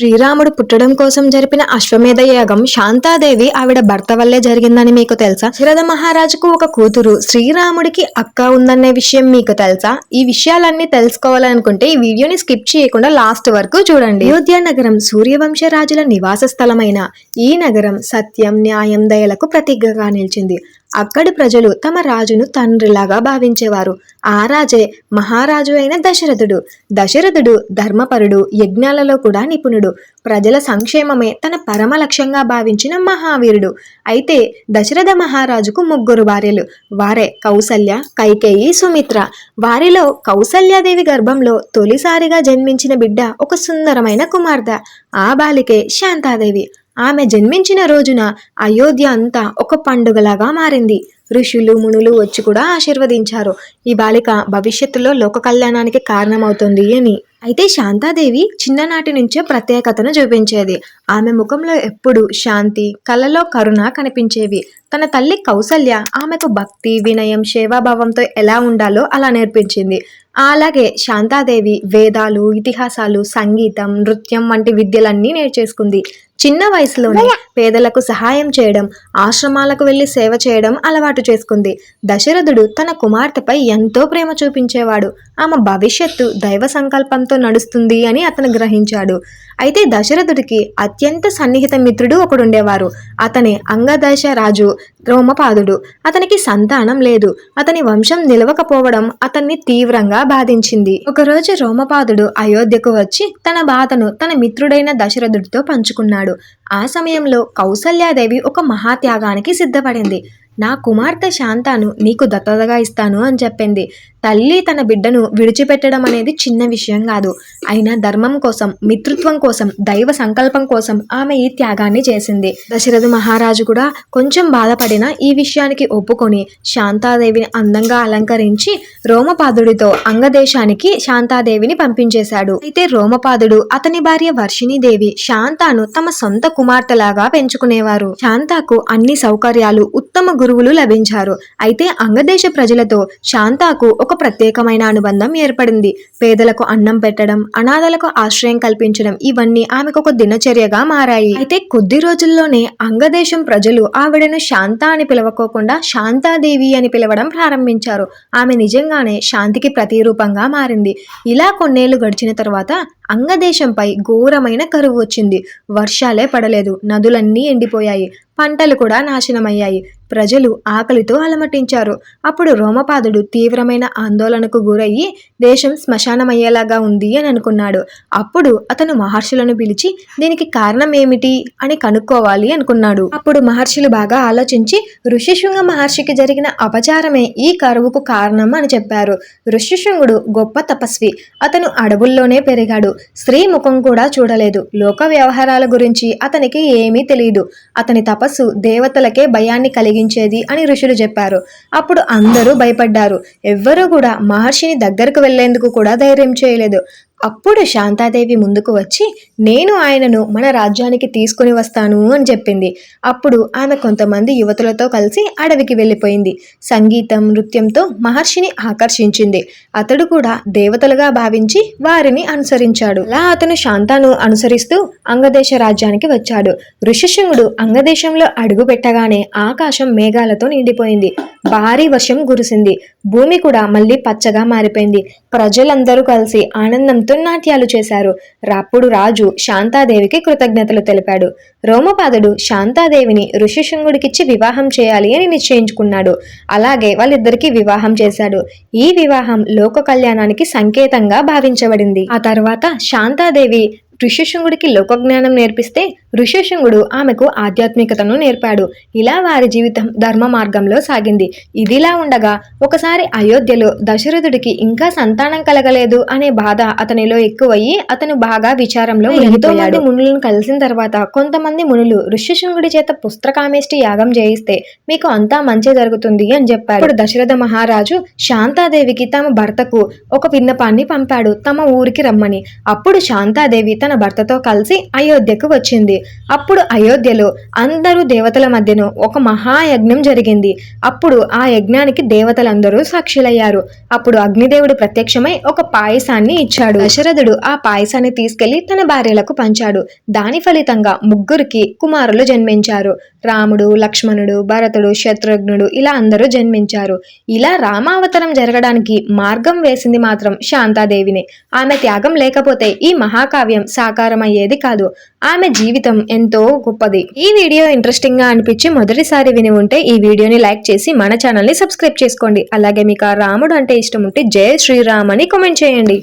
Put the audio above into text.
శ్రీరాముడు పుట్టడం కోసం జరిపిన అశ్వమేధ యాగం శాంతాదేవి ఆవిడ భర్త వల్లే జరిగిందని మీకు తెలుసా? శరద మహారాజుకు ఒక కూతురు శ్రీరాముడికి అక్క ఉందనే విషయం మీకు తెలుసా? ఈ విషయాలన్నీ తెలుసుకోవాలనుకుంటే ఈ వీడియోని స్కిప్ చేయకుండా లాస్ట్ వరకు చూడండి. అయోధ్య నగరం సూర్యవంశ రాజుల నివాస స్థలమైన ఈ నగరం సత్యం న్యాయం దయలకు ప్రతీకగా నిలిచింది. అక్కడి ప్రజలు తమ రాజును తండ్రిలాగా భావించేవారు. ఆ రాజే మహారాజు అయిన దశరథుడు. దశరథుడు ధర్మపరుడు యజ్ఞాలలో కూడా నిపుణుడు. ప్రజల సంక్షేమమే తన పరమ లక్ష్యంగా భావించిన మహావీరుడు. అయితే దశరథ మహారాజుకు ముగ్గురు భార్యలు. వారే కౌసల్య కైకేయి సుమిత్ర. వారిలో కౌసల్యాదేవి గర్భంలో తొలిసారిగా జన్మించిన బిడ్డ ఒక సుందరమైన కుమార్తె. ఆ బాలికే శాంతాదేవి. ఆమె జన్మించిన రోజున అయోధ్య అంతా ఒక పండుగలాగా మారింది. ఋషులు మునులు వచ్చి కూడా ఆశీర్వదించారు. ఈ బాలిక భవిష్యత్తులో లోక కళ్యాణానికి కారణమవుతుంది అని. అయితే శాంతాదేవి చిన్ననాటి నుంచే ప్రత్యేకతను చూపించేది. ఆమె ముఖంలో ఎప్పుడు శాంతి కళ్ళలో కరుణ కనిపించేవి. తన తల్లి కౌసల్య ఆమెకు భక్తి వినయం సేవాభావంతో ఎలా ఉండాలో అలా నేర్పించింది. అలాగే శాంతాదేవి వేదాలు ఇతిహాసాలు సంగీతం నృత్యం వంటి విద్యలన్నీ నేర్చేసుకుంది. చిన్న వయసులోనే పేదలకు సహాయం చేయడం ఆశ్రమాలకు వెళ్ళి సేవ చేయడం అలవాటు చేసుకుంది. దశరథుడు తన కుమార్తెపై ఎంతో ప్రేమ చూపించేవాడు. ఆమె భవిష్యత్తు దైవ సంకల్పంతో నడుస్తుంది అని అతను గ్రహించాడు. అయితే దశరథుడికి అత్యంత సన్నిహిత మిత్రుడు ఒకడుండేవారు. అతనే అంగదశ రాజు. రోమపాదుడు అతనికి సంతానం లేదు. అతని వంశం నిలవకపోవడం అతన్ని తీవ్రంగా బాధించింది. ఒకరోజు రోమపాదుడు అయోధ్యకు వచ్చి తన బాధను తన మిత్రుడైన దశరథుడితో పంచుకున్నాడు. ఆ సమయంలో కౌసల్యాదేవి ఒక మహాత్యాగానికి సిద్ధపడింది. నా కుమార్తె శాంతాను నీకు దత్తతగా ఇస్తాను అని చెప్పింది. తల్లి తన బిడ్డను విడిచిపెట్టడం అనేది చిన్న విషయం కాదు. అయినా ధర్మం కోసం మిత్రుత్వం కోసం దైవ సంకల్పం కోసం ఆమె ఈ త్యాగాన్ని చేసింది. దశరథ మహారాజు కూడా కొంచెం బాధపడిన ఈ విషయానికి ఒప్పుకొని శాంతాదేవిని అందంగా అలంకరించి రోమపాదుడితో అంగదేశానికి శాంతాదేవిని పంపించేశాడు. అయితే రోమపాదుడు అతని భార్య వర్షిణీదేవి శాంతాను తమ సొంత కుమార్తెలాగా పెంచుకునేవారు. శాంతాకు అన్ని సౌకర్యాలు ఉత్తమ గురు గురువులు లభించారు. అయితే అంగదేశ ప్రజలతో శాంతాకు ఒక ప్రత్యేకమైన అనుబంధం ఏర్పడింది. పేదలకు అన్నం పెట్టడం అనాథలకు ఆశ్రయం కల్పించడం ఇవన్నీ ఆమెకు ఒక దినచర్యగా మారాయి. అయితే కొద్ది రోజుల్లోనే అంగదేశం ప్రజలు ఆవిడను శాంత అని పిలవకోకుండా శాంతాదేవి అని పిలవడం ప్రారంభించారు. ఆమె నిజంగానే శాంతికి ప్రతిరూపంగా మారింది. ఇలా కొన్నేళ్ళు గడిచిన తర్వాత అంగదేశంపై ఘోరమైన కరువు వచ్చింది. వర్షాలే పడలేదు. నదులన్నీ ఎండిపోయాయి. పంటలు కూడా నాశనమయ్యాయి. ప్రజలు ఆకలితో అలమటించారు. అప్పుడు రోమపాదుడు తీవ్రమైన ఆందోళనకు గురయ్యి దేశం శ్మశానమయ్యేలాగా ఉంది అని అనుకున్నాడు. అప్పుడు అతను మహర్షులను పిలిచి దీనికి కారణం ఏమిటి అని కనుక్కోవాలి అనుకున్నాడు. అప్పుడు మహర్షులు బాగా ఆలోచించి ఋషిశృంగ మహర్షికి జరిగిన అపచారమే ఈ కరువుకు కారణం అని చెప్పారు. ఋషిశృంగుడు గొప్ప తపస్వి. అతను అడవుల్లోనే పెరిగాడు. స్త్రీ ముఖం కూడా చూడలేదు. లోక వ్యవహారాల గురించి అతనికి ఏమీ తెలియదు అతని తపస్సు దేవతలకే భయాన్ని కలిగించేది అని ఋషులు చెప్పారు. అప్పుడు అందరూ భయపడ్డారు. ఎవ్వరూ కూడా మహర్షిని దగ్గరకు వెళ్ళేందుకు కూడా ధైర్యం చేయలేదు. అప్పుడు శాంతాదేవి ముందుకు వచ్చి నేను ఆయనను మన రాజ్యానికి తీసుకుని వస్తాను అని చెప్పింది. అప్పుడు ఆమె కొంతమంది యువతులతో కలిసి అడవికి వెళ్ళిపోయింది. సంగీతం నృత్యంతో మహర్షిని ఆకర్షించింది. అతడు కూడా దేవతలుగా భావించి వారిని అనుసరించాడు. అలా అతను శాంతాను అనుసరిస్తూ అంగదేశ రాజ్యానికి వచ్చాడు. ఋషిశృంగుడు అంగదేశంలో అడుగు పెట్టగానే ఆకాశం మేఘాలతో నిండిపోయింది. భారీ వర్షం కురిసింది. భూమి కూడా మళ్ళీ పచ్చగా మారిపోయింది. ప్రజలందరూ కలిసి ఆనందంతో నాట్యాలు చేశారు. రాప్పుడు రాజు శాంతాదేవికి కృతజ్ఞతలు తెలిపాడు. రోమపాదుడు శాంతాదేవిని ఋషిశృంగుడికిచ్చి వివాహం చేయాలి అని నిశ్చయించుకున్నాడు. అలాగే వాళ్ళిద్దరికి వివాహం చేశాడు. ఈ వివాహం లోక కళ్యాణానికి సంకేతంగా భావించబడింది. ఆ తర్వాత శాంతాదేవి ఋషిశృంగుడికి లోకజ్ఞానం నేర్పిస్తే ఋషిశృంగుడు ఆమెకు ఆధ్యాత్మికతను నేర్పాడు. ఇలా వారి జీవితం ధర్మ మార్గంలో సాగింది. ఇదిలా ఉండగా ఒకసారి అయోధ్యలో దశరథుడికి ఇంకా సంతానం కలగలేదు అనే బాధ అతనిలో ఎక్కువయ్యి అతను బాగా విచారంలో ఎంతో మంది మునులను కలిసిన తర్వాత కొంతమంది మునులు ఋషిశృంగుడి చేత పుస్త్రకామేష్టి యాగం చేయిస్తే మీకు అంతా మంచి జరుగుతుంది అని చెప్పారు ఇప్పుడు దశరథ మహారాజు శాంతాదేవికి తమ భర్తకు ఒక విన్నపాన్ని పంపాడు. తమ ఊరికి రమ్మని. అప్పుడు శాంతాదేవి తన తన భర్తతో కలిసి అయోధ్యకు వచ్చింది. అప్పుడు అయోధ్యలో అందరూ దేవతల మధ్యను ఒక మహాయజ్ఞం జరిగింది. అప్పుడు ఆ యజ్ఞానికి దేవతలందరూ సాక్షులయ్యారు. అప్పుడు అగ్నిదేవుడు ప్రత్యక్షమై ఒక పాయసాన్ని ఇచ్చాడు. దశరథుడు ఆ పాయసాన్ని తీసుకెళ్ళి తన భార్యలకు పంచాడు. దాని ఫలితంగా ముగ్గురికి కుమారులు జన్మించారు. రాముడు లక్ష్మణుడు భరతుడు శత్రుఘ్నుడు ఇలా అందరూ జన్మించారు. ఇలా రామావతరం జరగడానికి మార్గం వేసింది మాత్రం శాంతాదేవిని. ఆమె త్యాగం లేకపోతే ఈ మహాకావ్యం సాకారం అయ్యేది కాదు. ఆమె జీవితం ఎంతో గొప్పది. ఈ వీడియో ఇంట్రెస్టింగ్గా అనిపించి మొదటిసారి విని ఉంటే ఈ వీడియోని లైక్ చేసి మన ఛానల్ని సబ్స్క్రైబ్ చేసుకోండి. అలాగే మీకు ఆ రాముడు అంటే ఇష్టం ఉంటే జై శ్రీరామ్ అని కామెంట్ చేయండి.